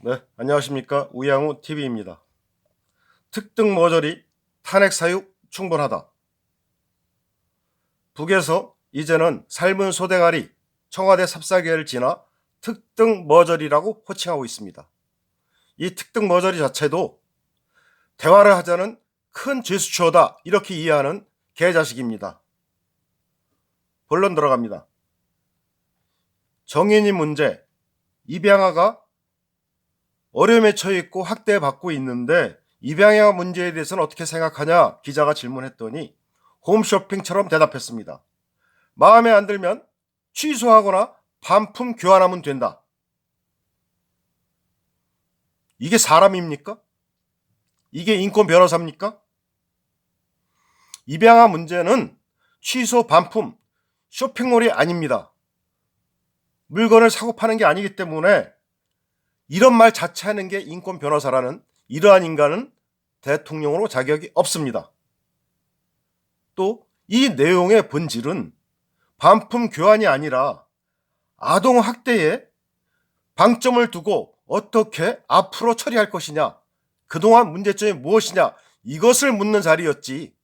네, 안녕하십니까. 우양우 TV입니다. 특등 모조리 탄핵 사유 충분하다. 북에서 이제는 삶은 소대가리 청와대 삽사계를 지나 특등 머저리라고 호칭하고 있습니다. 이 특등 머저리 자체도 대화를 하자는 큰 제스처다 이렇게 이해하는 개자식입니다. 본론 들어갑니다. 정인이 문제, 입양아가 어려움에 처해 있고 학대받고 있는데 입양아 문제에 대해서는 어떻게 생각하냐 기자가 질문했더니 홈쇼핑처럼 대답했습니다. 마음에 안 들면 취소하거나 반품 교환하면 된다. 이게 사람입니까? 이게 인권 변호사입니까? 입양아 문제는 취소 반품 쇼핑몰이 아닙니다. 물건을 사고 파는 게 아니기 때문에 이런 말 자체하는 게 인권 변호사라는 이러한 인간은 대통령으로 자격이 없습니다. 또 이 내용의 본질은 반품 교환이 아니라 아동 학대에 방점을 두고 어떻게 앞으로 처리할 것이냐, 그동안 문제점이 무엇이냐, 이것을 묻는 자리였지.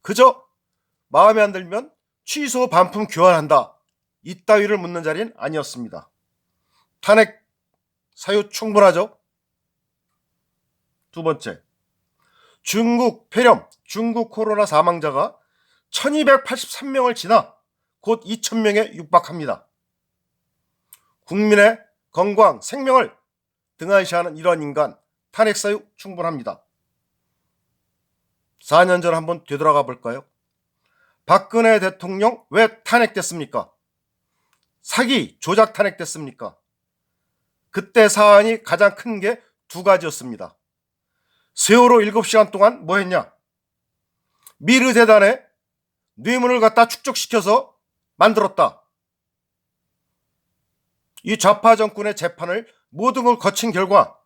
그저 마음에 안 들면 취소 반품 교환한다. 이따위를 묻는 자리는 아니었습니다. 탄핵 사유 충분하죠? 두 번째, 중국 폐렴, 중국 코로나 사망자가 1283명을 지나 곧 2000명에 육박합니다. 국민의 건강, 생명을 등한시하는 이런 인간, 탄핵 사유 충분합니다. 4년 전 한번 되돌아가 볼까요? 박근혜 대통령 왜 탄핵됐습니까? 사기, 조작 탄핵됐습니까? 그때 사안이 가장 큰 게 두 가지였습니다. 세월호 7시간 동안 뭐 했냐? 미르 재단에 뇌물을 갖다 축적시켜서 만들었다. 이 좌파 정권의 재판을 모든 걸 거친 결과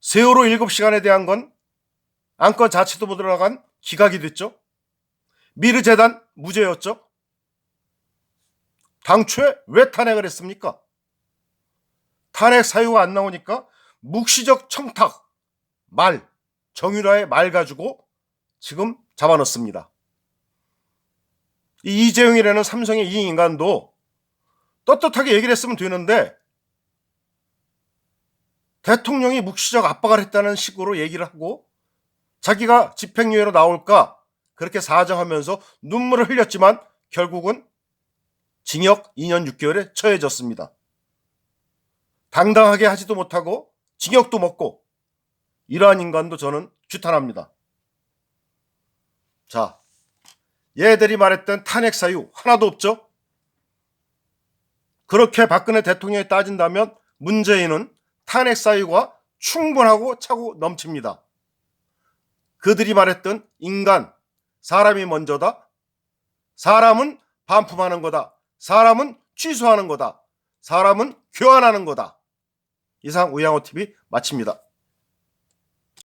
세월호 7시간에 대한 건 안건 자체도 못 들어간 기각이 됐죠. 미르 재단 무죄였죠. 당초에 왜 탄핵을 했습니까? 탄핵 사유가 안 나오니까 묵시적 청탁, 말, 정유라의 말 가지고 지금 잡아넣습니다. 이 이재용이라는 삼성의 이 인간도 떳떳하게 얘기를 했으면 되는데 대통령이 묵시적 압박을 했다는 식으로 얘기를 하고 자기가 집행유예로 나올까 그렇게 사정하면서 눈물을 흘렸지만 결국은 징역 2년 6개월에 처해졌습니다. 당당하게 하지도 못하고 징역도 먹고 이러한 인간도 저는 규탄합니다. 자, 얘들이 말했던 탄핵 사유 하나도 없죠? 그렇게 박근혜 대통령이 따진다면 문재인은 탄핵 사유가 충분하고 차고 넘칩니다. 그들이 말했던 인간, 사람이 먼저다. 사람은 반품하는 거다. 사람은 취소하는 거다. 사람은 교환하는 거다. 이상 우양호 TV 마칩니다.